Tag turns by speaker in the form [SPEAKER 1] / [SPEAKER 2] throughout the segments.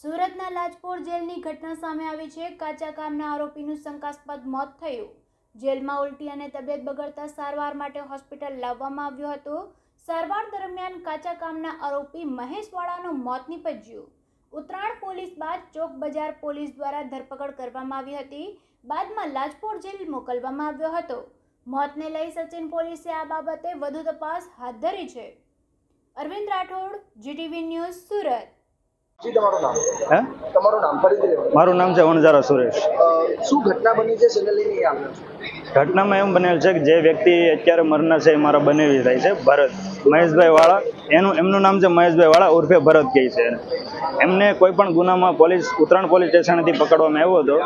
[SPEAKER 1] સુરતના લાજપોર જેલની ઘટના સામે આવી છે. કાચા કામના આરોપીનું શંકાસ્પદ મોત થયું. જેલમાં ઉલટી અને તબિયત બગડતા સારવાર માટે હોસ્પિટલ લાવવામાં આવ્યો હતો. સારવાર દરમિયાન કાચા કામના આરોપી મહેશવાળાનું મોત નીપજ્યું. ઉત્તરાયણ પોલીસ બાદ ચોક બજાર પોલીસ દ્વારા ધરપકડ કરવામાં આવી હતી. બાદમાં લાજપોર જેલ મોકલવામાં આવ્યો હતો. મોતને લઈ સચિન પોલીસે આ બાબતે વધુ તપાસ હાથ ધરી છે. Arvind Rathod, GTV news Surat.
[SPEAKER 2] મારું નામ છે વણઝારા સુરેશ.
[SPEAKER 3] શું ઘટના બની છે?
[SPEAKER 2] ઘટનામાં એમ બનેલ છે કે જે વ્યક્તિ અત્યારે મરનાર છે એ મારા બનેવી થાય છે ભરત. મહેશભાઈ વાળા. એનું, એમનું નામ છે મહેશભાઈ વાળા, ઉર્ફે ભરત કહે છે. એમને કોઈ પણ ગુનામાં પોલીસ, ઉત્તરાયણ પોલીસ સ્ટેશનથી પકડવામાં આવ્યો હતો.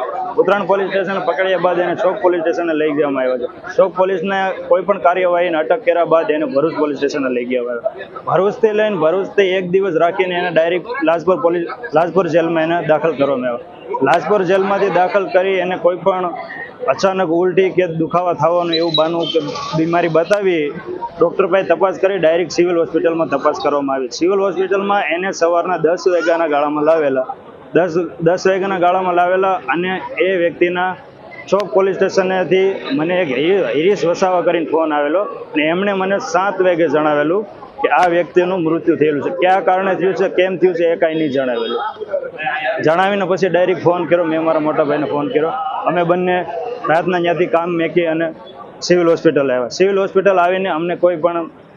[SPEAKER 2] ઉત્તરાયણ પોલીસ સ્ટેશન પકડ્યા બાદ એને ચોક પોલીસ સ્ટેશને લઈ જવામાં આવ્યો છે ચોક પોલીસને કોઈ પણ કાર્યવાહીને અટક કર્યા બાદ એને ભરૂચ પોલીસ સ્ટેશને લઈ ગયા આવ્યો ભરૂચથી લઈને ભરૂચથી એક દિવસ રાખીને એને ડાયરેક્ટ લાજપુર પોલીસ, લાજપુર જેલમાં એને દાખલ કરવામાં આવ્યો. લાજપુર જેલમાંથી દાખલ કરી એને કોઈ પણ અચાનક ઉલટી કે દુખાવા થવાનું એવું બાનું કે બીમારી બતાવી ડૉક્ટર પાસે તપાસ કરી ડાયરેક્ટ સિવિલ હોસ્પિટલમાં તપાસ કરવામાં આવી. સિવિલ હોસ્પિટલમાં એને સવારના દસ વાગ્યાના ગાળામાં લાવેલા. દસ દસ વાગ્યાના ગાળામાં લાવેલા અને એ વ્યક્તિના ચોક પોલીસ સ્ટેશનેથી મને એક હિરીશ વસાવા કરીને ફોન આવેલો અને એમણે મને સાત વાગે જણાવેલું કે આ વ્યક્તિનું મૃત્યુ થયેલું છે. કયા કારણે થયું છે, કેમ થયું છે એ કાંઈ નહીં જણાવેલું જણાવીને પછી ડાયરેક્ટ ફોન કર્યો, મેં મારા મોટા ભાઈને ફોન કર્યો. અમે બંને રાતના ત્યાંથી કામ મેકી અને સિવિલ હોસ્પિટલ આવ્યા. સિવિલ હોસ્પિટલ આવીને અમને કોઈ પણ